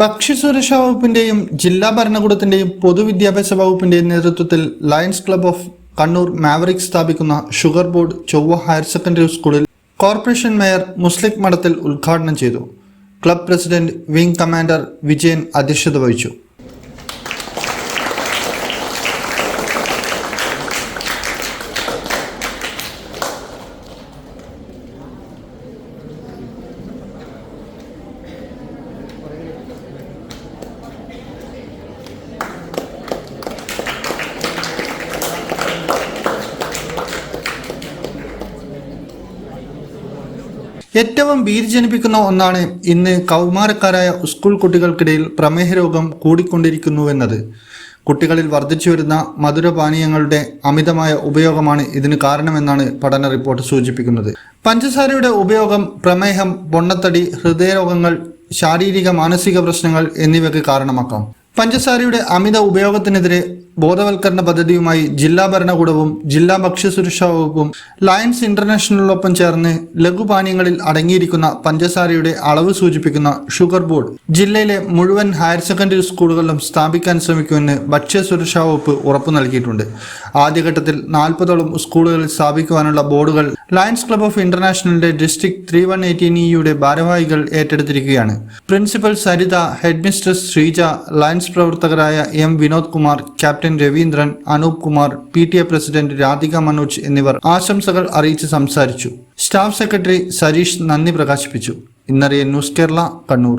ഭക്ഷ്യസുരക്ഷാ വകുപ്പിന്റെയും ജില്ലാ ഭരണകൂടത്തിന്റെയും പൊതുവിദ്യാഭ്യാസ വകുപ്പിന്റെയും നേതൃത്വത്തിൽ Lions Club of Kannur maverick സ്ഥാപിക്കുന്ന sugar board Chovva higher secondary സ്കൂളിൽ കോർപ്പറേഷൻ മേയർ മുസ്ലിക് മഠത്തിൽ ഉദ്ഘാടനം ചെയ്തു. Club president wing commander Vijayan അധ്യക്ഷത വഹിച്ചു. ഏറ്റവും ഭീതി ജനിപ്പിക്കുന്ന ഒന്നാണ് ഇന്ന് കൗമാരക്കാരായ സ്കൂൾ കുട്ടികൾക്കിടയിൽ പ്രമേഹ രോഗം കൂടിക്കൊണ്ടിരിക്കുന്നുവെന്നത്. കുട്ടികളിൽ വർദ്ധിച്ചു വരുന്ന മധുരപാനീയങ്ങളുടെ അമിതമായ ഉപയോഗമാണ് ഇതിന് കാരണമെന്നാണ് പഠന റിപ്പോർട്ട് സൂചിപ്പിക്കുന്നത്. പഞ്ചസാരയുടെ ഉപയോഗം പ്രമേഹം പൊണ്ണത്തടി ഹൃദയരോഗങ്ങൾ ശാരീരിക മാനസിക പ്രശ്നങ്ങൾ എന്നിവയ്ക്ക് കാരണമാക്കാം. പഞ്ചസാരയുടെ അമിത ഉപയോഗത്തിനെതിരെ ബോധവൽക്കരണ പദ്ധതിയുമായി ജില്ലാ ഭരണകൂടവും ജില്ലാ ഭക്ഷ്യസുരക്ഷാ വകുപ്പും ലയൻസ് ഇന്റർനാഷണലിനൊപ്പം ചേർന്ന് ലഘുപാനീയങ്ങളിൽ അടങ്ങിയിരിക്കുന്ന പഞ്ചസാരയുടെ അളവ് സൂചിപ്പിക്കുന്ന ഷുഗർ ബോർഡ് ജില്ലയിലെ മുഴുവൻ ഹയർ സെക്കൻഡറി സ്കൂളുകളിലും സ്ഥാപിക്കാൻ ശ്രമിക്കുമെന്ന് ഭക്ഷ്യസുരക്ഷാ വകുപ്പ് ഉറപ്പു നൽകിയിട്ടുണ്ട്. ആദ്യഘട്ടത്തിൽ നാൽപ്പതോളം സ്കൂളുകളിൽ സ്ഥാപിക്കുവാനുള്ള ബോർഡുകൾ ലയൻസ് ക്ലബ് ഓഫ് ഇന്റർനാഷണലിന്റെ ഡിസ്ട്രിക്ട് ത്രീ വൺ എയ്റ്റീൻ ഇയുടെ ഭാരവാഹികൾ ഏറ്റെടുത്തിരിക്കുകയാണ്. Principal Saritha headmistress Sreeja Lions പ്രവർത്തകരായ M Vinod Kumar captain Raveendran Anoop Kumar P T A president Radhika Manoj എന്നിവർ ആശംസകൾ അറിയിച്ച് സംസാരിച്ചു. സ്റ്റാഫ് സെക്രട്ടറി സരീഷ് നന്ദി പ്രകാശിപ്പിച്ചു. ഇന്നറിയ ന്യൂസ് കേരള കണ്ണൂർ.